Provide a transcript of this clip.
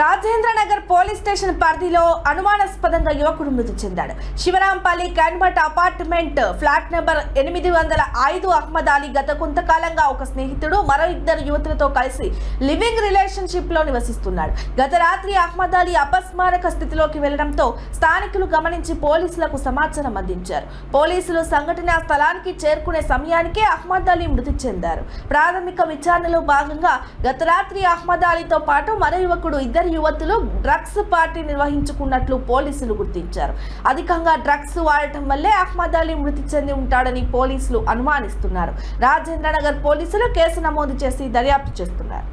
Rajendra Nagar police station పరిధిలో అనుమానాస్పదంగా యువకుడు మృతి చెందాడు. Shivarampally convert apartment flat number ఎనిమిది వందల ఐదు అహ్మద్ అలీ గత కొంతకాలంగా ఒక స్నేహితుడు మరో ఇద్దరు యువతులతో కలిసి లివింగ్ రిలేషన్షిప్లో నివసిస్తున్నాడు. గత రాత్రి అహ్మద్ అలీ అపస్మారక స్థితిలోకి వెళ్ళడంతో స్థానికులు గమనించి పోలీసులకు సమాచారం అందించారు. పోలీసులు సంఘటన స్థలానికి చేరుకునే సమయానికే అహ్మద్ అలీ మృతి చెందారు. ప్రాథమిక విచారణలో భాగంగా గత రాత్రి అహ్మద్ అలీతో పాటు మరో యువకుడు ఇద్దరు ఇద్దరు యువతులు డ్రగ్స్ పార్టీ నిర్వహించుకున్నట్లు పోలీసులు గుర్తించారు. అధికంగా డ్రగ్స్ వాడటం వల్లే అహ్మద్ అలీ మృతి చెంది ఉంటాడని పోలీసులు అనుమానిస్తున్నారు. రాజేంద్రనగర్ పోలీసులు కేసు నమోదు చేసి దర్యాప్తు చేస్తున్నారు.